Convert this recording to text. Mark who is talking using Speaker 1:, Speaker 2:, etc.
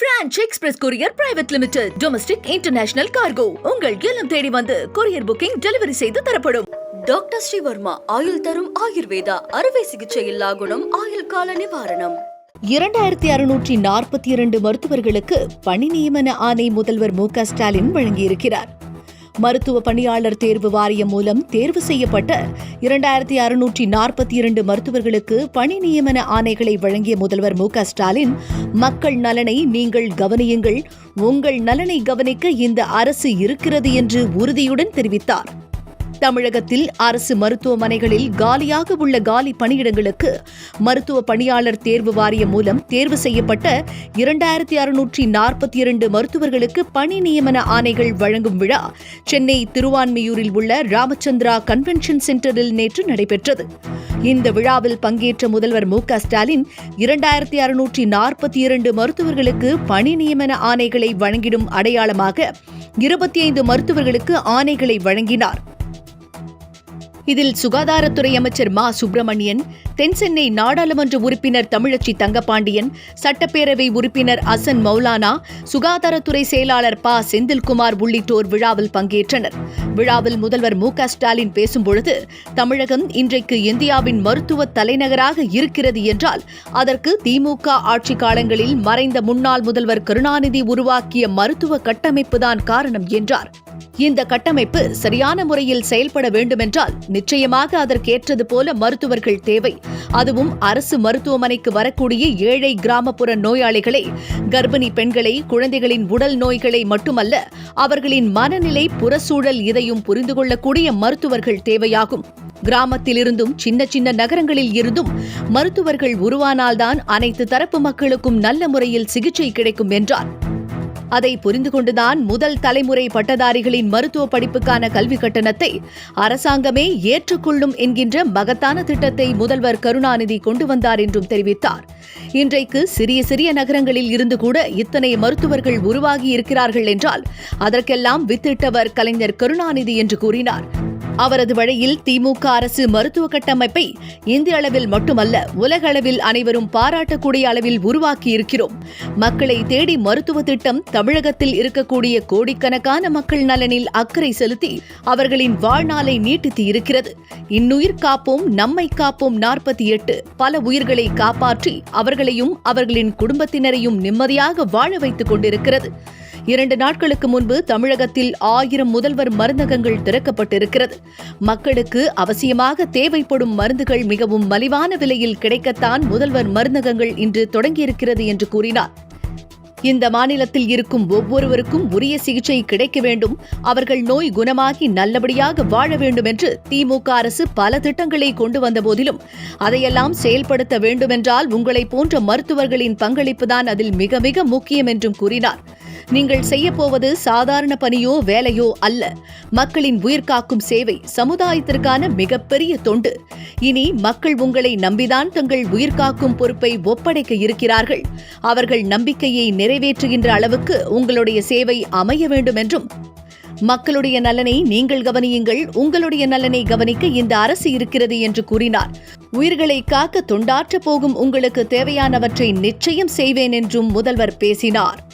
Speaker 1: Franch express courier private limited domestic international cargo உங்கள் இல்லம் தேடி வந்து கொரியர் புக்கிங் டெலிவரி செய்து தரப்படும்.
Speaker 2: டாக்டர் ஸ்ரீவர்மா ஆயுள் தரும் ஆயுர்வேதா அறுவை சிகிச்சை இல்லா குணம் ஆயுள் கால நிவாரணம்.
Speaker 1: இரண்டாயிரத்தி அறுநூற்றி நாற்பத்தி இரண்டு மருத்துவர்களுக்கு பணி நியமன ஆணை முதல்வர் மு க ஸ்டாலின் வழங்கியிருக்கிறார். மருத்துவ பணியாளர் தேர்வு வாரியம் மூலம் தேர்வு செய்யப்பட்ட இரண்டாயிரத்தி அறுநூற்றி நாற்பத்தி இரண்டு மருத்துவர்களுக்கு பணி நியமன ஆணைகளை வழங்கிய முதல்வர் மு ஸ்டாலின் மக்கள் நலனை நீங்கள் கவனியுங்கள். உங்கள் நலனை கவனிக்க இந்த அரசு இருக்கிறது என்று உறுதியுடன் தெரிவித்தார். தமிழகத்தில் அரசு மருத்துவமனைகளில் காலியாக உள்ள காலி பணியிடங்களுக்கு மருத்துவ பணியாளர் தேர்வு வாரியம் மூலம் தேர்வு செய்யப்பட்ட இரண்டாயிரத்தி அறுநூற்றி நாற்பத்தி இரண்டு மருத்துவர்களுக்கு பணி நியமன ஆணைகள் வழங்கும் விழா சென்னை திருவான்மியூரில் உள்ள ராமச்சந்திரா கன்வென்ஷன் சென்டரில் நேற்று நடைபெற்றது. இந்த விழாவில் பங்கேற்ற முதல்வர் மு க ஸ்டாலின் இரண்டாயிரத்தி அறுநூற்றி நாற்பத்தி இரண்டு மருத்துவர்களுக்கு பணி நியமன ஆணைகளை வழங்கிடும் அடையாளமாக இருபத்தி ஐந்து மருத்துவர்களுக்கு ஆணைகளை வழங்கினார். இதில் சுகாதாரத்துறை அமைச்சர் மா. சுப்பிரமணியன் தென்சென்னை நாடாளுமன்ற உறுப்பினர் தமிழச்சி தங்கபாண்டியன் சட்டப்பேரவை உறுப்பினர் அசன் மௌலானா சுகாதாரத்துறை செயலாளர் ப. செந்தில்குமார் உள்ளிட்டோர் விழாவில் பங்கேற்றனர். விழாவில் முதல்வர் மு. க. ஸ்டாலின் பேசும்பொழுது தமிழகம் இன்றைக்கு இந்தியாவின் மருத்துவ தலைநகராக இருக்கிறது என்றால் அதற்கு திமுக ஆட்சி காலங்களில் மறைந்த முன்னாள் முதல்வர் கருணாநிதி உருவாக்கிய மருத்துவ கட்டமைப்புதான் காரணம் என்றார். இந்த கட்டமைப்பு சரியான முறையில் செயல்பட வேண்டுமென்றால் நிச்சயமாக அதற்கேற்றது போல மருத்துவர்கள் தேவை. அதுவும் அரசு மருத்துவமனைக்கு வரக்கூடிய ஏழை கிராமப்புற நோயாளிகளை கர்ப்பிணி பெண்களை குழந்தைகளின் உடல் நோய்களை மட்டுமல்ல அவர்களின் மனநிலை புறச்சூழல் இதையும் புரிந்து கொள்ளக்கூடிய மருத்துவர்கள் தேவையாகும். கிராமத்திலிருந்தும் சின்ன சின்ன நகரங்களில் இருந்தும் மருத்துவர்கள் உருவானால்தான் அனைத்து தரப்பு மக்களுக்கும் நல்ல முறையில் சிகிச்சை கிடைக்கும் என்றார். அதை புரிந்து கொண்டுதான் முதல் தலைமுறை பட்டதாரிகளின் மருத்துவ படிப்புக்கான கல்வி கட்டணத்தை அரசாங்கமே ஏற்றுக்கொள்ளும் என்கின்ற மகத்தான திட்டத்தை முதல்வர் கருணாநிதி கொண்டு வந்தார் என்றும் தெரிவித்தார். இன்றைக்கு சிறிய சிறிய நகரங்களில் இருந்து கூட இத்தனை மருத்துவர்கள் உருவாகி இருக்கிறார்கள் என்றால் அதற்கெல்லாம் வித்திட்டவர் கலைஞர் கருணாநிதி என்று கூறினார். அவரது வழியில் திமுக அரசு மருத்துவ கட்டமைப்பை இந்திய அளவில் மட்டுமல்ல உலக அளவில் அனைவரும் பாராட்டக்கூடிய அளவில் உருவாக்கி இருக்கிறோம். மக்களை தேடி மருத்துவ திட்டம் தமிழகத்தில் இருக்கக்கூடிய கோடிக்கணக்கான மக்கள் நலனில் அக்கறை செலுத்தி அவர்களின் வாழ்நாளை நீட்டித்து இருக்கிறது. இன்னுயிர் காப்போம் நம்மை காப்போம் நாற்பத்தி எட்டு. பல உயிர்களை காப்பாற்றி அவர்களையும் அவர்களின் குடும்பத்தினரையும் நிம்மதியாக வாழ வைத்துக் கொண்டிருக்கிறது. இரண்டு நாட்களுக்கு முன்பு தமிழகத்தில் ஆயிரம் முதல்வர் மருந்தகங்கள் திறக்கப்பட்டிருக்கிறது. மக்களுக்கு அவசியமாக தேவைப்படும் மருந்துகள் மிகவும் மலிவான விலையில் கிடைக்கத்தான் முதல்வர் மருந்தகங்கள் இன்று தொடங்கியிருக்கிறது என்று கூறினார். இந்த மாநிலத்தில் இருக்கும் ஒவ்வொருவருக்கும் உரிய சிகிச்சை கிடைக்க வேண்டும். அவர்கள் நோய் குணமாகி நல்லபடியாக வாழ வேண்டும் என்று திமுக அரசு பல திட்டங்களை கொண்டு வந்த போதிலும் அதையெல்லாம் செயல்படுத்த வேண்டுமென்றால் உங்களைப் போன்ற மருத்துவர்களின் பங்களிப்புதான் அதில் மிக மிக முக்கியம் என்றும் கூறினார். நீங்கள் செய்யப்போவது சாதாரண பணியோ வேலையோ அல்ல. மக்களின் உயிர் காக்கும் சேவை சமுதாயத்திற்கான மிகப்பெரிய தொண்டு. இனி மக்கள் உங்களை நம்பிதான் தங்கள் உயிர் காக்கும் பொறுப்பை ஒப்படைக்க இருக்கிறார்கள். அவர்கள் நம்பிக்கையை நிறைவேற்றுகின்ற அளவுக்கு உங்களுடைய சேவை அமைய வேண்டும் என்றும். மக்களுடைய நலனை நீங்கள் கவனியுங்கள். உங்களுடைய நலனை கவனிக்க இந்த அரசு இருக்கிறது என்று கூறினார். உயிர்களை காக்க தொண்டாற்ற போகும் உங்களுக்கு தேவையானவற்றை நிச்சயம் செய்வேன் என்றும் முதல்வர் பேசினார்.